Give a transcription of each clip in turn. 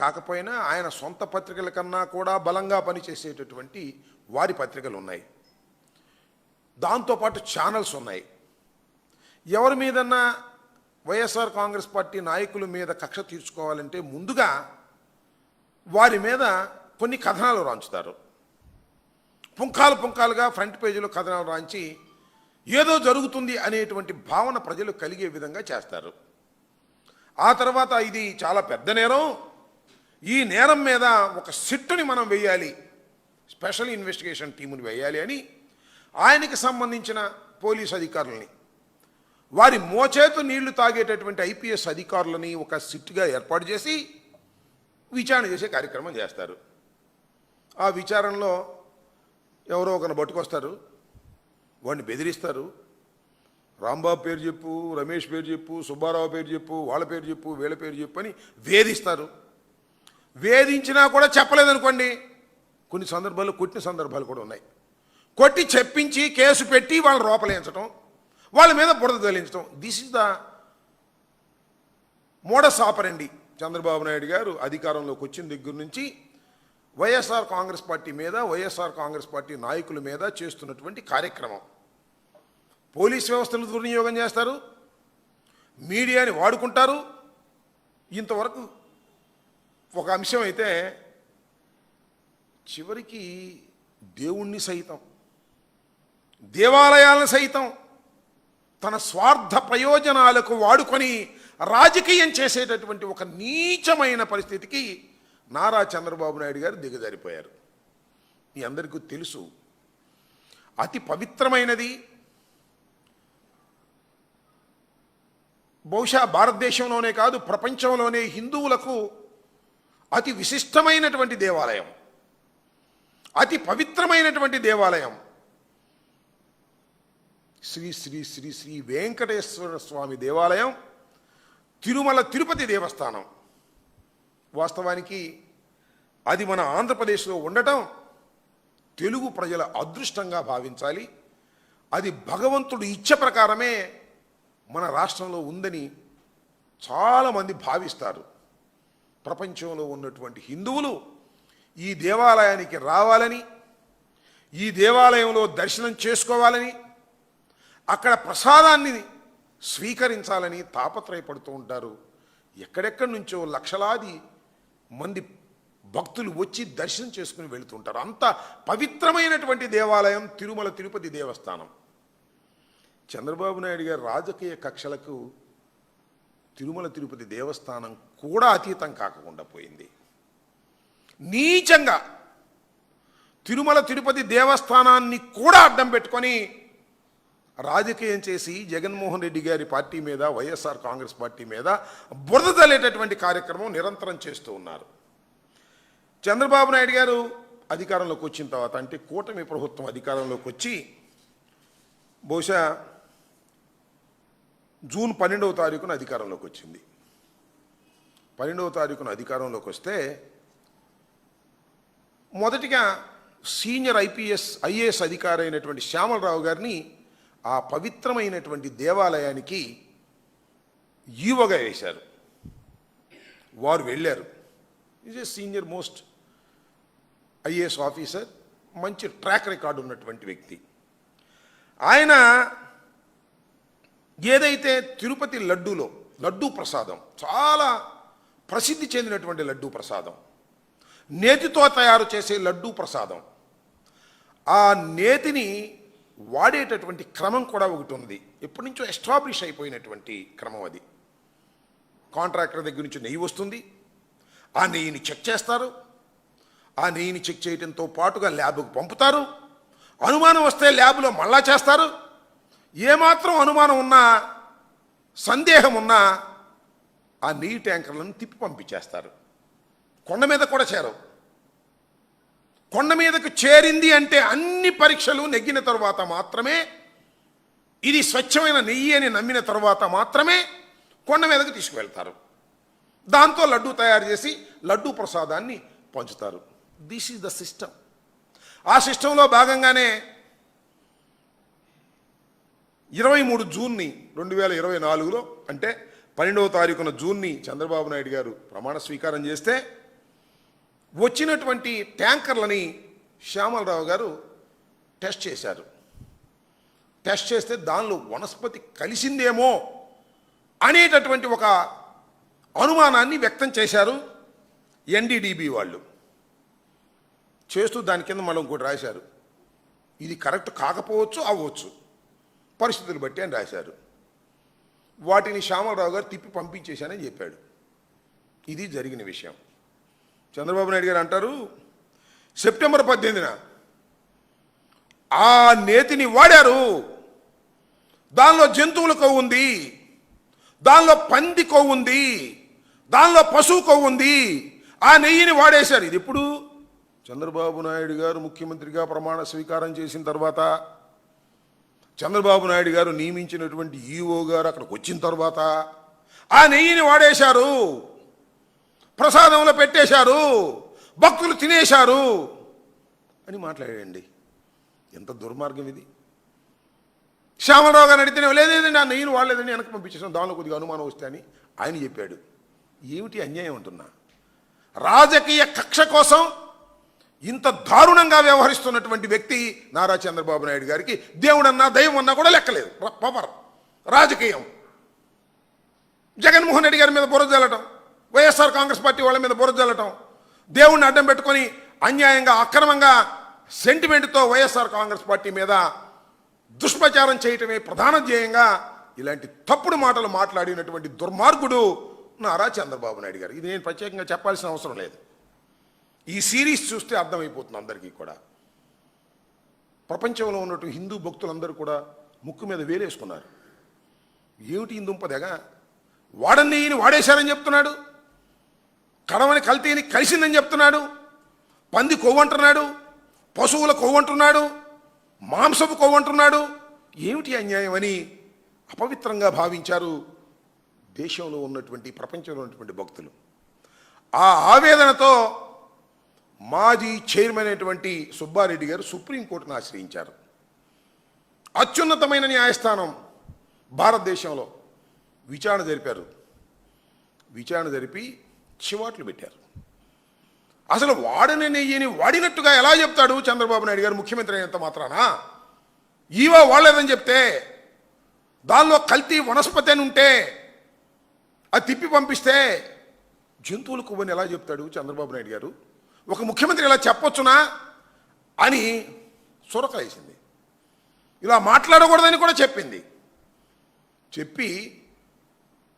కాకపోయినా ఆయన సొంత పత్రికల కన్నా కూడా బలంగా పనిచేసేటటువంటి వారి పత్రికలు ఉన్నాయి. దాంతోపాటు ఛానల్స్ ఉన్నాయి. ఎవరి మీదన్నా వైఎస్ఆర్ కాంగ్రెస్ పార్టీ నాయకుల మీద కక్ష తీర్చుకోవాలంటే ముందుగా వారి మీద కొన్ని కథనాలు రాంచుతారు. పుంఖాలు పుంఖాలుగా ఫ్రంట్ పేజీలో కథనాలు రాంచి ఏదో జరుగుతుంది అనేటువంటి భావన ప్రజలు కలిగే విధంగా చేస్తారు. ఆ తర్వాత ఇది చాలా పెద్ద నేరం. ఈ నేరం మీద ఒక సిట్టుని మనం వేయాలి. స్పెషల్ ఇన్వెస్టిగేషన్ టీముని వేయాలి అని ఆయనకి సంబంధించిన పోలీస్ అధికారులని. వారి మోచేతు నీళ్ళు తాగేటటువంటి ఐపీఎస్ అధికారులని ఒక సిట్టుగా ఏర్పాటు చేసి విచారణ చేసే కార్యక్రమం చేస్తారు. ఆ విచారణలో ఎవరో ఒకరిని పట్టుకొస్తారు. వాడిని బెదిరిస్తారు. రాంబాబు పేరు చెప్పు రమేష్ పేరు చెప్పు సుబ్బారావు పేరు చెప్పు వాళ్ళ పేరు చెప్పు వీళ్ళ పేరు చెప్పు అని వేధిస్తారు. వేధించినా కూడా చెప్పలేదనుకోండి. కొన్ని సందర్భాల్లో కొట్టిన సందర్భాలు కూడా ఉన్నాయి. కొట్టి చెప్పించి కేసు పెట్టి వాళ్ళని రూపలేయించడం వాళ్ళ మీద బురద తొలించడం this is the modus operandi Chandrababu Naidu garu అధికారంలోకి వచ్చిన దగ్గర నుంచి వైఎస్ఆర్ కాంగ్రెస్ పార్టీ మీద వైఎస్ఆర్ కాంగ్రెస్ పార్టీ నాయకుల మీద చేస్తున్నటువంటి కార్యక్రమం. పోలీస్ వ్యవస్థను దుర్వినియోగం చేస్తారు. మీడియాని వాడుకుంటారు. ఇంతవరకు ఒక అంశం అయితే చివరికి దేవుణ్ణి సైతం దేవాలయాలను సైతం తన స్వార్థ ప్రయోజనాలకు వాడుకొని రాజకీయం చేసేటటువంటి ఒక నీచమైన పరిస్థితికి నారా చంద్రబాబు నాయుడు గారు దిగజారిపోయారు. మీ అందరికీ తెలుసు అతి పవిత్రమైనది బహుశా భారతదేశంలోనే కాదు ప్రపంచంలోనే హిందువులకు అతి విశిష్టమైనటువంటి దేవాలయం. అతి పవిత్రమైనటువంటి దేవాలయం. శ్రీ శ్రీ శ్రీ శ్రీ వెంకటేశ్వర స్వామి దేవాలయం తిరుమల తిరుపతి దేవస్థానం. వాస్తవానికి అది మన ఆంధ్రప్రదేశ్లో ఉండటం తెలుగు ప్రజల అదృష్టంగా భావించాలి. అది భగవంతుడు ఇచ్చ ప్రకారమే మన రాష్ట్రంలో ఉందని చాలామంది భావిస్తారు. ప్రపంచంలో ఉన్నటువంటి హిందువులు ఈ దేవాలయానికి రావాలని ఈ దేవాలయంలో దర్శనం చేసుకోవాలని అక్కడ ప్రసాదాన్ని స్వీకరించాలని తాపత్రయపడుతూ ఉంటారు. ఎక్కడెక్కడి నుంచో లక్షలాది మంది భక్తులు వచ్చి దర్శనం చేసుకుని వెళుతుంటారు అంత పవిత్రమైనటువంటి దేవాలయం తిరుమల తిరుపతి దేవస్థానం. చంద్రబాబు నాయుడు గారి రాజకీయ కక్షలకు తిరుమల తిరుపతి దేవస్థానం కూడా అతీతం కాకుండా పోయింది. నీచంగా తిరుమల తిరుపతి దేవస్థానాన్ని కూడా అడ్డం పెట్టుకొని రాజకీయం చేసి జగన్మోహన్ రెడ్డి గారి పార్టీ మీద వైఎస్ఆర్ కాంగ్రెస్ పార్టీ మీద బురద తల్లేటటువంటి కార్యక్రమం నిరంతరం చేస్తూ ఉన్నారు. చంద్రబాబు నాయుడు గారు అధికారంలోకి వచ్చిన తర్వాత అంటే కూటమి ప్రభుత్వం అధికారంలోకి వచ్చి బహుశా జూన్ పన్నెండవ తారీఖున అధికారంలోకి వచ్చింది. పన్నెండవ తారీఖున అధికారంలోకి వస్తే మొదటిగా సీనియర్ ఐపీఎస్ ఐఏఎస్ అధికారి అయినటువంటి శ్యామలరావు గారిని ఆ పవిత్రమైనటువంటి దేవాలయానికి ఈవగా వేశారు. వారు వెళ్ళారు. Is a senior most IAS officer మంచి ట్రాక్ రికార్డు ఉన్నటువంటి వ్యక్తి. ఆయన ఏదైతే తిరుపతి లడ్డూలో లడ్డూ ప్రసాదం చాలా ప్రసిద్ధి చెందినటువంటి లడ్డూ ప్రసాదం నేతితో తయారు చేసే లడ్డూ ప్రసాదం ఆ నేతిని వాడేటటువంటి క్రమం కూడా ఒకటి ఉంది ఎప్పటి నుంచో ఎస్టాబ్లిష్ అయిపోయినటువంటి క్రమం అది. కాంట్రాక్టర్ దగ్గర నుంచి నెయ్యి వస్తుంది ఆ నెయ్యిని చెక్ చేస్తారు ఆ నెయ్యిని చెక్ చేయడంతో పాటుగా ల్యాబ్కు పంపుతారు అనుమానం వస్తే ల్యాబ్లో మళ్ళా చేస్తారు ఏమాత్రం అనుమానం ఉన్నా సందేహం ఉన్నా ఆ నెయ్యి ట్యాంకర్లను తిప్పి పంపించేస్తారు. కొండ మీద కూడా చేరవు. కొండ మీదకు చేరింది అంటే అన్ని పరీక్షలు నెగ్గిన తరువాత మాత్రమే ఇది స్వచ్ఛమైన నెయ్యి అని నమ్మిన తరువాత మాత్రమే కొండ మీదకు తీసుకువెళ్తారు. దాంతో లడ్డు తయారు చేసి లడ్డు ప్రసాదాన్ని పంచుతారు. దిస్ ఈజ్ ద సిస్టమ్ ఆ సిస్టంలో భాగంగానే ఇరవై మూడు జూన్ని రెండు వేల ఇరవై నాలుగులో అంటే పన్నెండవ తారీఖున జూన్ని చంద్రబాబు నాయుడు గారు ప్రమాణ స్వీకారం చేస్తే వచ్చినటువంటి ట్యాంకర్లని శ్యామలరావు గారు టెస్ట్ చేశారు. టెస్ట్ చేస్తే దానిలో వనస్పతి కలిసిందేమో అనేటటువంటి ఒక అనుమానాన్ని వ్యక్తం చేశారు ఎన్డీడీబీ వాళ్ళు. చేస్తూ దాని కింద మళ్ళీ ఇంకోటి రాశారు. ఇది కరెక్ట్ కాకపోవచ్చు అవ్వచ్చు. పరిస్థితులు బట్టి అని రాశారు. వాటిని శ్యామలరావు గారు తిప్పి పంపించేశానని చెప్పాడు. ఇది జరిగిన విషయం. చంద్రబాబు నాయుడు గారు అంటారు సెప్టెంబర్ పద్దెనిమిదిన ఆ నేతిని వాడారు. దానిలో జంతువుల కొవ్వు ఉంది దానిలో పంది కొవ్వు ఉంది దానిలో పశువు కొవ్వు ఉంది. ఆ నెయ్యిని వాడేశారు. ఇది ఇప్పుడు చంద్రబాబు నాయుడు గారు ముఖ్యమంత్రిగా ప్రమాణ స్వీకారం చేసిన తర్వాత చంద్రబాబు నాయుడు గారు నియమించినటువంటి ఈఓ గారు అక్కడికి వచ్చిన తర్వాత ఆ నెయ్యిని వాడేశారు. ప్రసాదంలో పెట్టేశారు. భక్తులు తినేశారు. అని మాట్లాడండి ఎంత దుర్మార్గం ఇది. శ్యామరావు గారు అడిగితే లేదేదండి ఆ నెయ్యిని వాడలేదని వెనక్కి పంపించేసాం దానిలో కొద్దిగా అనుమానం వస్తే అని ఆయన చెప్పాడు. ఏమిటి అన్యాయం అంటున్నా? రాజకీయ కక్ష కోసం ఇంత దారుణంగా వ్యవహరిస్తున్నటువంటి వ్యక్తి నారా చంద్రబాబు నాయుడు గారికి దేవుడన్నా దైవం అన్నా కూడా లెక్కలేదు. పవర్. రాజకీయం. జగన్మోహన్ రెడ్డి గారి మీద బురద జల్లటం. వైఎస్ఆర్ కాంగ్రెస్ పార్టీ వాళ్ళ మీద బురజల్లటం దేవుణ్ణి అడ్డం పెట్టుకొని అన్యాయంగా అక్రమంగా సెంటిమెంట్తో వైఎస్ఆర్ కాంగ్రెస్ పార్టీ మీద దుష్ప్రచారం చేయటమే ప్రధాన ధ్యేయంగా ఇలాంటి తప్పుడు మాటలు మాట్లాడినటువంటి దుర్మార్గుడు నారా చంద్రబాబు నాయుడు గారు. ఇది నేను ప్రత్యేకంగా చెప్పాల్సిన అవసరం లేదు. ఈ సిరీస్ చూస్తే అర్థమైపోతుంది అందరికీ కూడా. ప్రపంచంలో ఉన్నటువంటి హిందూ భక్తులందరూ కూడా ముక్కు మీద వేలేసుకున్నారు. ఏమిటి ఇందుంపదెగ వాడని నెయ్యిని వాడేశారని చెప్తున్నాడు. కడవని కల్తీని కలిసిందని చెప్తున్నాడు. పంది కొవ్వంటున్నాడు. పశువుల కొవ్వంటున్నాడు. మాంసపు కొవ్వంటున్నాడు. ఏమిటి అన్యాయం అని అపవిత్రంగా భావించారు దేశంలో ఉన్నటువంటి ప్రపంచంలో ఉన్నటువంటి భక్తులు. ఆ ఆవేదనతో మాజీ చైర్మన్ అయినటువంటి సుబ్బారెడ్డి గారు సుప్రీంకోర్టును ఆశ్రయించారు. అత్యున్నతమైన న్యాయస్థానం భారతదేశంలో విచారణ జరిపారు. విచారణ జరిపి చివాట్లు పెట్టారు. అసలు వాడని నెయ్యిని వాడినట్టుగా ఎలా చెప్తాడు చంద్రబాబు నాయుడు గారు ముఖ్యమంత్రి అయినంత మాత్రాన? ఈవో వాడలేదని చెప్తే దానిలో కల్తీ వనస్పతి అని ఉంటే అది తిప్పి పంపిస్తే జంతువులు కొవ్వని ఎలా చెప్తాడు చంద్రబాబు నాయుడు గారు? ఒక ముఖ్యమంత్రి ఇలా చెప్పొచ్చునా అని సురకాయేసింది ఇలా మాట్లాడకూడదని కూడా చెప్పింది. చెప్పి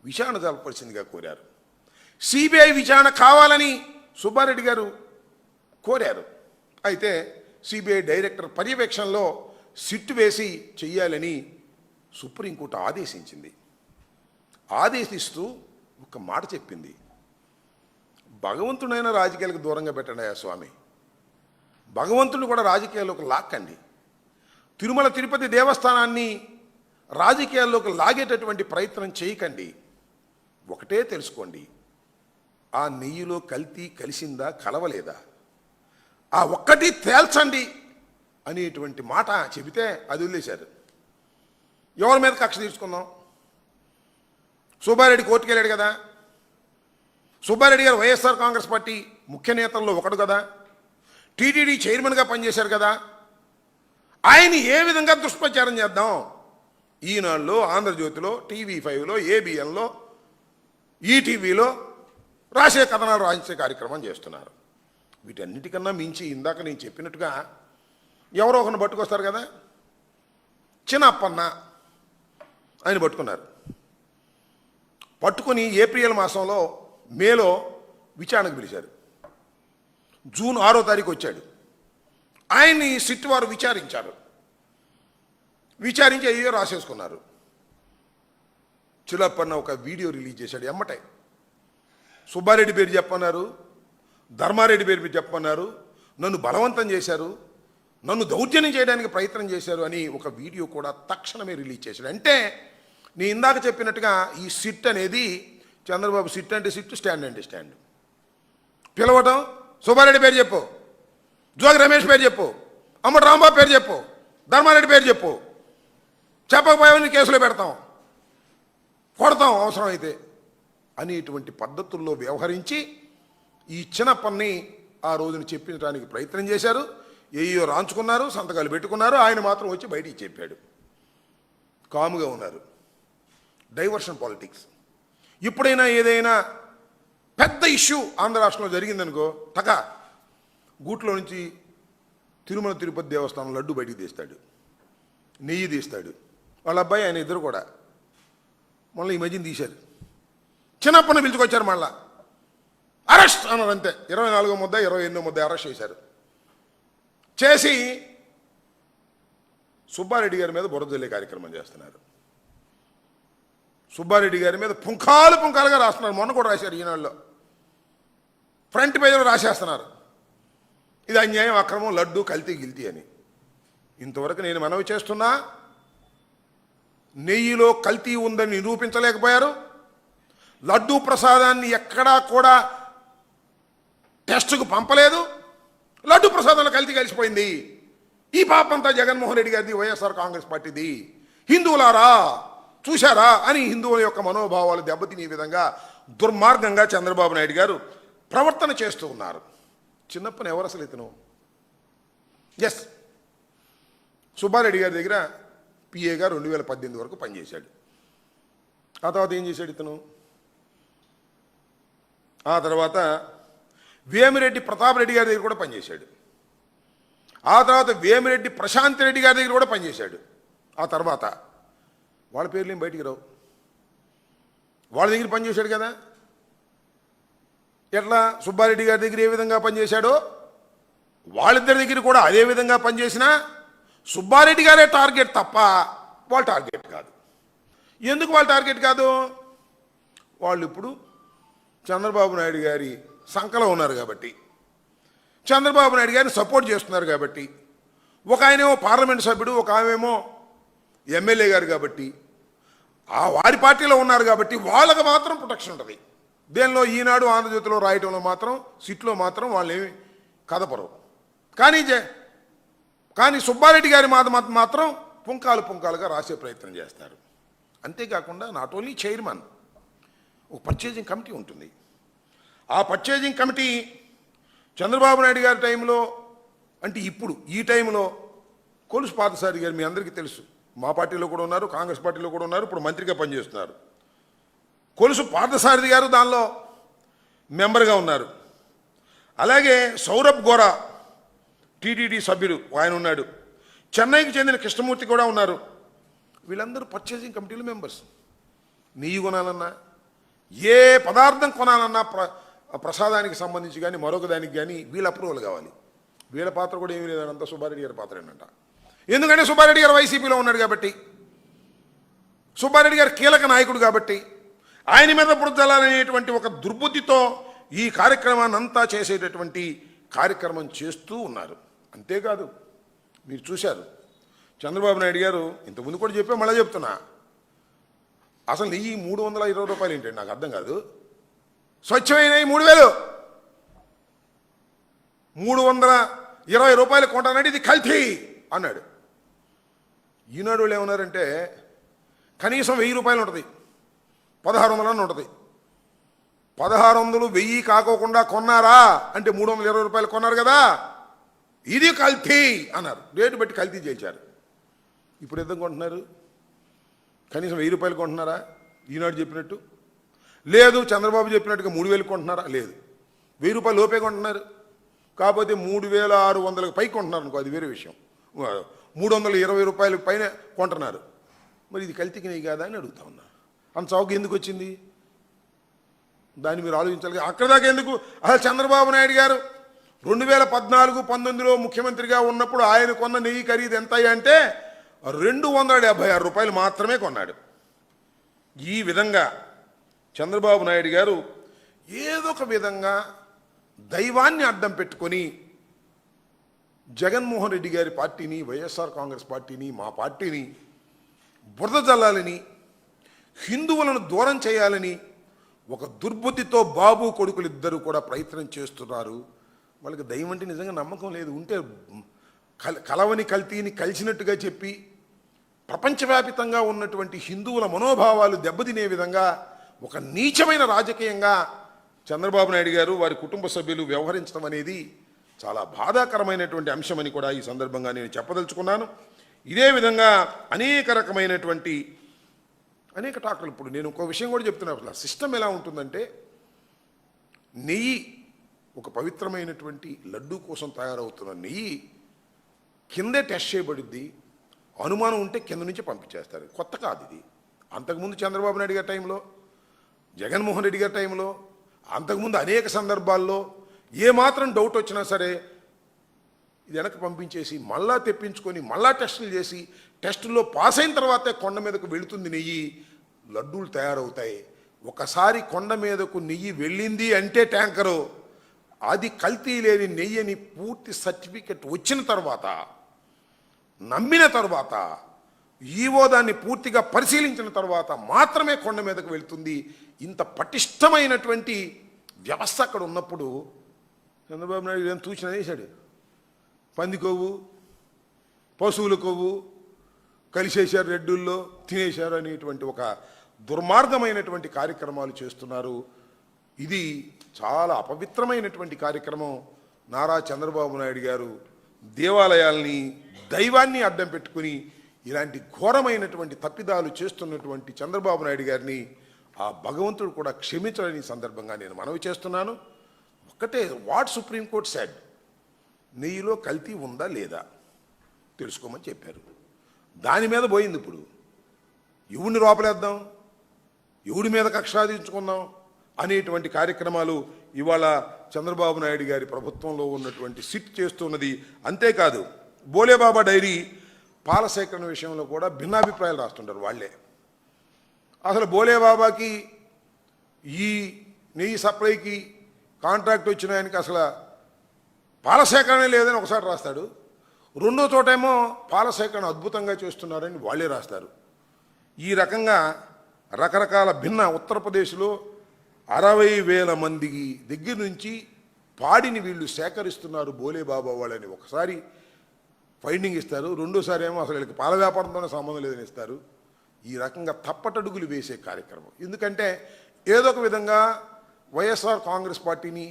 విచారణ జరపవలసిందిగా కోరారు. సిబిఐ విచారణ కావాలని సుబ్బారెడ్డి గారు కోరారు. అయితే సిబిఐ డైరెక్టర్ పర్యవేక్షణలో సిట్టు వేసి చెయ్యాలని సుప్రీంకోర్టు ఆదేశించింది. ఆదేశిస్తూ ఒక మాట చెప్పింది. భగవంతుడైన రాజకీయాలకు దూరంగా పెట్టండి ఆ స్వామి. భగవంతుడు కూడా రాజకీయాల్లోకి లాక్కండి. తిరుమల తిరుపతి దేవస్థానాన్ని రాజకీయాల్లోకి లాగేటటువంటి ప్రయత్నం చేయకండి. ఒకటే తెలుసుకోండి. ఆ నెయ్యిలో కల్తీ కలిసిందా కలవలేదా? ఆ ఒక్కటి తేల్చండి అనేటువంటి మాట చెబితే అది వదిలేశారు. ఎవరి మీద కక్ష తీర్చుకుందాం? సుబ్బారెడ్డి కోర్టుకెళ్ళాడు కదా. సుబ్బారెడ్డి గారు వైఎస్ఆర్ కాంగ్రెస్ పార్టీ ముఖ్య నేతల్లో ఒకడు కదా. టీటీడీ చైర్మన్గా పనిచేశారు కదా. ఆయన ఏ విధంగా దుష్ప్రచారం చేద్దాం? ఈనాడులో ఆంధ్రజ్యోతిలో టీవీ ఫైవ్లో ఏబిఎన్లో ఈటీవీలో రాసే కథనాలు రాయించే కార్యక్రమం చేస్తున్నారు. వీటన్నిటికన్నా మించి ఇందాక నేను చెప్పినట్టుగా ఎవరో ఒకరిని పట్టుకొస్తారు కదా. చిన్న అప్పన్న ఆయన పట్టుకున్నారు. పట్టుకొని ఏప్రిల్ మాసంలో మేలో విచారణకు పిలిచారు. జూన్ ఆరో తారీఖు వచ్చాడు. ఆయన్ని సిట్ వారు విచారించారు. విచారించి అయ్యో రాసేసుకున్నారు. చిలప్పన్న ఒక వీడియో రిలీజ్ చేశాడు ఎమ్మటే. సుబ్బారెడ్డి పేరు చెప్పన్నారు. ధర్మారెడ్డి పేరు చెప్పన్నారు. నన్ను బలవంతం చేశారు. నన్ను దౌర్జన్యం చేయడానికి ప్రయత్నం చేశారు అని ఒక వీడియో కూడా తక్షణమే రిలీజ్ చేశాడు. అంటే నేను ఇందాక చెప్పినట్టుగా ఈ సిట్ అనేది చంద్రబాబు సిట్ అంటే సిట్ స్టాండ్ అంటే స్టాండ్. పిలవటం సుబ్బారెడ్డి పేరు చెప్పు. జోగి రమేష్ పేరు చెప్పు. అమ్మడు రాంబాబు పేరు చెప్పు. ధర్మారెడ్డి పేరు చెప్పు. చెప్పకపోయావని కేసులో పెడతాం. కొడతాం అవసరమైతే. అనేటువంటి పద్ధతుల్లో వ్యవహరించి ఈ చిన్న పని ఆ రోజున చెప్పించడానికి ప్రయత్నం చేశారు. ఏయో రాంచుకున్నారు సంతకాలు పెట్టుకున్నారు ఆయన మాత్రం వచ్చి బయటికి చెప్పాడు. కాముగా ఉన్నారు. Diversion politics. ఇప్పుడైనా ఏదైనా పెద్ద ఇష్యూ ఆంధ్ర రాష్ట్రంలో జరిగిందనుకో తక గూట్లో నుంచి తిరుమల తిరుపతి దేవస్థానం లడ్డు బయటికి తీస్తాడు. నెయ్యి తీస్తాడు. వాళ్ళ అబ్బాయి ఆయన ఇద్దరు కూడా. మళ్ళీ ఈ మధ్యన తీశారు. చిన్నప్పని పిలుచుకొచ్చారు మళ్ళా. అరెస్ట్ అన్నారు అంతే. ఇరవై నాలుగో ముద్ద ఇరవై ఎనిమిదో ముద్ద అరెస్ట్ చేశారు. చేసి సుబ్బారెడ్డి గారి మీద బురద కార్యక్రమం చేస్తున్నారు. సుబ్బారెడ్డి గారి మీద పుంఖాలు పుంఖాలుగా రాస్తున్నారు. మొన్న కూడా రాశారు ఈనాడులో. ఫ్రంట్ పేజీలో రాసేస్తున్నారు. ఇది అన్యాయం అక్రమం లడ్డు కల్తీ గిల్తీ అని. ఇంతవరకు నేను మనవి చేస్తున్నా నెయ్యిలో కల్తీ ఉందని నిరూపించలేకపోయారు. లడ్డూ ప్రసాదాన్ని ఎక్కడా కూడా టెస్టుకు పంపలేదు. లడ్డు ప్రసాదంలో కల్తీ కలిసిపోయింది. ఈ పాపంతా జగన్మోహన్ రెడ్డి గారిది వైఎస్ఆర్ కాంగ్రెస్ పార్టీది. హిందువులారా చూశారా అని హిందువుల యొక్క మనోభావాలు దెబ్బతినే విధంగా దుర్మార్గంగా చంద్రబాబు నాయుడు గారు ప్రవర్తన చేస్తూ ఉన్నారు. చిన్నప్పని ఎవరు అసలు ఇతను? ఎస్ సుబ్బారెడ్డి గారి దగ్గర పిఏగా రెండు వేల పద్దెనిమిది వరకు పనిచేశాడు. ఆ తర్వాత ఏం చేశాడు ఇతను? ఆ తర్వాత వేమిరెడ్డి ప్రతాప్ రెడ్డి గారి దగ్గర కూడా పనిచేశాడు. ఆ తర్వాత వేమిరెడ్డి ప్రశాంత్ రెడ్డి గారి దగ్గర కూడా పనిచేశాడు. ఆ తర్వాత వాళ్ళ పేర్లు ఏం బయటికి రావు. వాళ్ళ దగ్గర పనిచేశాడు కదా? ఎట్లా? సుబ్బారెడ్డి గారి దగ్గర ఏ విధంగా పనిచేశాడో వాళ్ళిద్దరి దగ్గర కూడా అదే విధంగా పనిచేసినా సుబ్బారెడ్డి గారే టార్గెట్ తప్ప వాళ్ళ టార్గెట్ కాదు. ఎందుకు వాళ్ళ టార్గెట్ కాదు? వాళ్ళు ఇప్పుడు చంద్రబాబు నాయుడు గారి సంకలం ఉన్నారు కాబట్టి. చంద్రబాబు నాయుడు గారిని సపోర్ట్ చేస్తున్నారు కాబట్టి. ఒక ఆయనేమో పార్లమెంట్ సభ్యుడు ఒక ఆమెమో ఎమ్మెల్యే గారు కాబట్టి ఆ వారి పార్టీలో ఉన్నారు కాబట్టి వాళ్ళకి మాత్రం ప్రొటెక్షన్ ఉంటుంది. దేనిలో ఈనాడు ఆంధ్రజ్యోతిలో రాయటంలో మాత్రం సిట్లో మాత్రం వాళ్ళు ఏమి కదపరు. కానీ కానీ సుబ్బారెడ్డి గారి మాత- మాత్రం పుంకాలు పుంకాలుగా రాసే ప్రయత్నం చేస్తారు. అంతేకాకుండా నాట్ ఓన్లీ చైర్మన్ ఒక పర్చేజింగ్ కమిటీ ఉంటుంది. ఆ పర్చేజింగ్ కమిటీ చంద్రబాబు నాయుడు గారి టైంలో అంటే ఇప్పుడు ఈ టైంలో కొలుసు పాతసారి గారు మీ అందరికీ తెలుసు. మా పార్టీలో కూడా ఉన్నారు కాంగ్రెస్ పార్టీలో కూడా ఉన్నారు ఇప్పుడు మంత్రిగా పనిచేస్తున్నారు. కొలుసు పార్థసారథి గారు దానిలో మెంబర్గా ఉన్నారు. అలాగే సౌరభ్ గోరా టీటీడీ సభ్యుడు ఆయన ఉన్నాడు. చెన్నైకి చెందిన కృష్ణమూర్తి కూడా ఉన్నారు. వీళ్ళందరూ పర్చేసింగ్ కమిటీలు మెంబర్స్ నెయ్యి కొనాలన్నా ఏ పదార్థం కొనాలన్నా ప్ర ప్రసాదానికి సంబంధించి కానీ మరొక దానికి కానీ వీళ్ళ అప్రూవల్ కావాలి. వీళ్ళ పాత్ర కూడా ఏమీ లేదంతా సుబ్బారెడ్డి గారి పాత్ర ఏంటంట. ఎందుకంటే సుబ్బారెడ్డి గారు వైసీపీలో ఉన్నాడు కాబట్టి. సుబ్బారెడ్డి గారు కీలక నాయకుడు కాబట్టి. ఆయన మీద బురదలాలనేటువంటి ఒక దుర్బుద్ధితో ఈ కార్యక్రమాన్ని అంతా చేసేటటువంటి కార్యక్రమం చేస్తూ ఉన్నారు. అంతేకాదు మీరు చూశారు చంద్రబాబు నాయుడు గారు ఇంతకుముందు కూడా చెప్పే మళ్ళీ చెప్తున్నా. అసలు నెయ్యి మూడు వందల ఇరవై రూపాయలు ఏంటండి? నాకు అర్థం కాదు. స్వచ్ఛమైన మూడు వేలు. మూడు వందల ఇరవై రూపాయలు కొంటానంటే ఇది కల్తీ అన్నాడు. ఈనాడు వాళ్ళు ఏమన్నారంటే కనీసం వెయ్యి రూపాయలు ఉంటుంది. పదహారు వందలన్న ఉంటుంది. పదహారు వందలు వెయ్యి కాకోకుండా కొన్నారా? అంటే మూడు వందల ఇరవై రూపాయలు కొన్నారు కదా? ఇది కల్తీ అన్నారు. రేటు బట్టి కల్తీ చేశారు ఇప్పుడు ఎంత కొంటున్నారు? కనీసం వెయ్యి రూపాయలు కొంటున్నారా? ఈనాడు చెప్పినట్టు. లేదు చంద్రబాబు చెప్పినట్టుగా మూడు వేలు కొంటున్నారా? లేదు. వెయ్యి రూపాయలు లోపే కొంటున్నారు. కాకపోతే మూడు వేల ఆరు వందలకు పైకి కొంటున్నారు అనుకో అది వేరే విషయం. మూడు వందల ఇరవై రూపాయల పైన కొంటున్నారు. మరి ఇది కల్తీకి నెయ్యి కాదా అని అడుగుతా ఉన్నా. అంత చౌక ఎందుకు వచ్చింది? దాన్ని మీరు ఆలోచించాలి. అక్కడ దాకా ఎందుకు? అసలు చంద్రబాబు నాయుడు గారు రెండు వేల పద్నాలుగు పంతొమ్మిదిలో ముఖ్యమంత్రిగా ఉన్నప్పుడు ఆయన కొన్న నెయ్యి ఖరీదు ఎంత అంటే రెండు వందల డెబ్బై ఆరు రూపాయలు మాత్రమే కొన్నాడు. ఈ విధంగా చంద్రబాబు నాయుడు గారు ఏదో ఒక విధంగా దైవాన్ని అడ్డం పెట్టుకొని జగన్మోహన్ రెడ్డి గారి పార్టీని వైఎస్ఆర్ కాంగ్రెస్ పార్టీని మా పార్టీని బురద జల్లాలని హిందువులను దూరం చేయాలని ఒక దుర్బుద్ధితో బాబు కొడుకులు ఇద్దరు కూడా ప్రయత్నం చేస్తున్నారు. వాళ్ళకి దయ్యం అంటే నిజంగా నమ్మకం లేదు. ఉంటే కల కలవని కల్తీని కలిసినట్టుగా చెప్పి ప్రపంచవ్యాపితంగా ఉన్నటువంటి హిందువుల మనోభావాలు దెబ్బతినే విధంగా ఒక నీచమైన రాజకీయంగా చంద్రబాబు నాయుడు గారు వారి కుటుంబ సభ్యులు వ్యవహరించడం అనేది చాలా బాధాకరమైనటువంటి అంశమని కూడా ఈ సందర్భంగా నేను చెప్పదలుచుకున్నాను. ఇదే విధంగా అనేక రకమైనటువంటి అనేక టాక్టర్లు ఇప్పుడు నేను ఇంకో విషయం కూడా చెప్తున్నా. అసలు సిస్టమ్ ఎలా ఉంటుందంటే నెయ్యి ఒక పవిత్రమైనటువంటి లడ్డూ కోసం తయారవుతున్న నెయ్యి కిందే టెస్ట్ చేయబడిద్ది. అనుమానం ఉంటే కింద నుంచి పంపించేస్తారు. కొత్త కాదు ఇది. అంతకుముందు చంద్రబాబు నాయుడు గారి టైంలో జగన్మోహన్ రెడ్డి గారి టైంలో అంతకుముందు అనేక సందర్భాల్లో ఏమాత్రం డౌట్ వచ్చినా సరే ఇది వెనక్కి పంపించేసి మళ్ళా తెప్పించుకొని మళ్ళా టెస్టులు చేసి టెస్టుల్లో పాస్ అయిన తర్వాతే కొండ మీదకు వెళుతుంది నెయ్యి. లడ్డూలు తయారవుతాయి. ఒకసారి కొండ మీదకు నెయ్యి వెళ్ళింది అంటే ట్యాంకరు. అది కల్తీ లేని నెయ్యి అని పూర్తి సర్టిఫికెట్ వచ్చిన తర్వాత నమ్మిన తర్వాత ఈవో దాన్ని పూర్తిగా పరిశీలించిన తర్వాత మాత్రమే కొండ మీదకు వెళ్తుంది. ఇంత పటిష్టమైనటువంటి వ్యవస్థ అక్కడ ఉన్నప్పుడు చంద్రబాబు నాయుడు ఏం తూచిన వేశాడు. పంది కొవ్వు పశువుల కొవ్వు కలిసేశారు రెడ్డుల్లో తినేశారు అనేటువంటి ఒక దుర్మార్గమైనటువంటి కార్యక్రమాలు చేస్తున్నారు. ఇది చాలా అపవిత్రమైనటువంటి కార్యక్రమం. నారా చంద్రబాబు నాయుడు గారు దేవాలయాల్ని దైవాన్ని అడ్డం పెట్టుకుని ఇలాంటి ఘోరమైనటువంటి తప్పిదాలు చేస్తున్నటువంటి చంద్రబాబు నాయుడు గారిని ఆ భగవంతుడు కూడా క్షమించడని సందర్భంగా నేను మనవి చేస్తున్నాను. ఒక్కటే వాట్ సుప్రీంకోర్టు సెడ్ నెయ్యిలో కల్తీ ఉందా లేదా? తెలుసుకోమని చెప్పారు. దాని మీద పోయింది ఇప్పుడు. ఎవడిని లోపలేద్దాం ఎవడి మీద కక్షాధించుకుందాం అనేటువంటి కార్యక్రమాలు ఇవాళ చంద్రబాబు నాయుడు గారి ప్రభుత్వంలో ఉన్నటువంటి సిట్ చేస్తున్నది. అంతేకాదు బోలేబాబా డైరీ పాల సేకరణ విషయంలో కూడా భిన్నాభిప్రాయాలు రాస్తుంటారు వాళ్ళే. అసలు బోలేబాబాకి ఈ నెయ్యి సప్లైకి కాంట్రాక్ట్ వచ్చిన ఆయనకి అసలు పాలసేకరణ లేదని ఒకసారి రాస్తాడు. రెండో చోటేమో పాలసేకరణ అద్భుతంగా చేస్తున్నారని వాళ్ళే రాస్తారు. ఈ రకంగా రకరకాల భిన్న ఉత్తరప్రదేశ్లో అరవై వేల మందికి దగ్గర నుంచి పాడిని వీళ్ళు సేకరిస్తున్నారు బోలే బాబా వాళ్ళని ఒకసారి ఫైండింగ్ ఇస్తారు. రెండోసారి ఏమో అసలు వీళ్ళకి పాల వ్యాపారంతోనే సంబంధం లేదని ఇస్తారు. ఈ రకంగా తప్పటడుగులు వేసే కార్యక్రమం. ఎందుకంటే ఏదో ఒక విధంగా వైఎస్ఆర్ కాంగ్రెస్ పార్టీని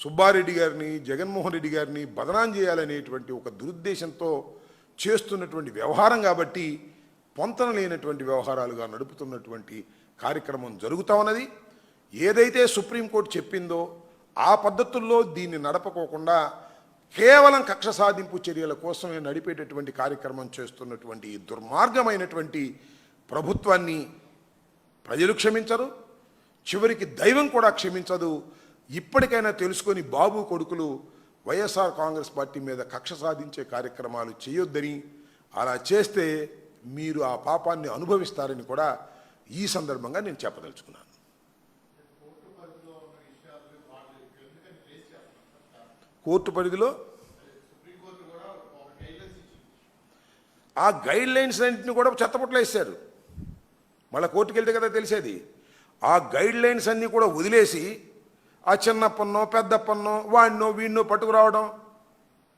సుబ్బారెడ్డి గారిని జగన్మోహన్ రెడ్డి గారిని బదనాం చేయాలనేటువంటి ఒక దురుద్దేశంతో చేస్తున్నటువంటి వ్యవహారం కాబట్టి పొంతన లేనటువంటి వ్యవహారాలుగా నడుపుతున్నటువంటి కార్యక్రమం జరుగుతూ ఉన్నది. ఏదైతే సుప్రీంకోర్టు చెప్పిందో ఆ పద్ధతుల్లో దీన్ని నడపకోకుండా కేవలం కక్ష సాధింపు చర్యల కోసమే నడిపేటటువంటి కార్యక్రమం చేస్తున్నటువంటి దుర్మార్గమైనటువంటి ప్రభుత్వాన్ని ప్రజలు క్షమించరు. చివరికి దైవం కూడా క్షమించదు. ఇప్పటికైనా తెలుసుకొని బాబు కొడుకులు వైఎస్ఆర్ కాంగ్రెస్ పార్టీ మీద కక్ష సాధించే కార్యక్రమాలు చేయొద్దని అలా చేస్తే మీరు ఆ పాపాన్ని అనుభవిస్తారని కూడా ఈ సందర్భంగా నేను చెప్పదలుచుకున్నాను. కోర్టు పరిధిలో ఆ గైడ్ లైన్స్ అన్నింటిని కూడా చెత్తపుట్లో వేశారు. మళ్ళీ కోర్టుకు వెళ్తే కదా తెలిసేది. ఆ గైడ్ లైన్స్ అన్నీ కూడా వదిలేసి ఆ చిన్నప్పన్నో పెద్దప్పన్నో వాడినో వీడినో పట్టుకురావడం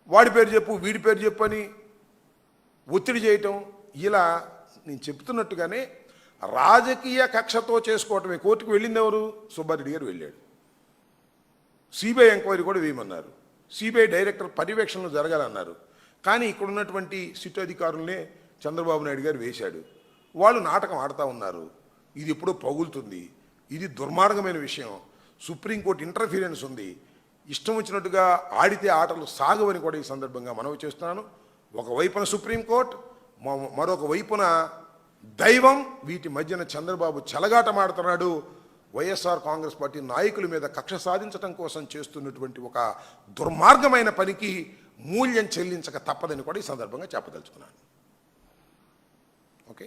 వాడి పేరు చెప్పు వీడి పేరు చెప్పు అని ఒత్తిడి చేయటం ఇలా నేను చెప్తున్నట్టుగానే రాజకీయ కక్షతో చేసుకోవటమే. కోర్టుకు వెళ్ళింది ఎవరు? సుబ్బారెడ్డి గారు వెళ్ళాడు. సిబిఐ ఎంక్వైరీ కూడా వేయమన్నారు. సిబిఐ డైరెక్టర్ పర్యవేక్షణలు జరగాలన్నారు. కానీ ఇక్కడ ఉన్నటువంటి సిట్ అధికారులనే చంద్రబాబు నాయుడు గారు వేశాడు. వాళ్ళు నాటకం ఆడుతూ ఉన్నారు. ఇది ఎప్పుడో పగులుతుంది. ఇది దుర్మార్గమైన విషయం. సుప్రీంకోర్టు ఇంటర్ఫీరెన్స్ ఉంది. ఇష్టం వచ్చినట్టుగా ఆడితే ఆటలు సాగవని కూడా ఈ సందర్భంగా మనవి చేస్తున్నాను. ఒకవైపున సుప్రీంకోర్టు మరొక వైపున దైవం వీటి మధ్యన చంద్రబాబు చెలగాటమాడుతున్నాడు. వైఎస్ఆర్ కాంగ్రెస్ పార్టీ నాయకుల మీద కక్ష సాధించడం కోసం చేస్తున్నటువంటి ఒక దుర్మార్గమైన పనికి మూల్యం చెల్లించక తప్పదని కూడా ఈ సందర్భంగా చెప్పదలుచుకున్నాను. ఓకే?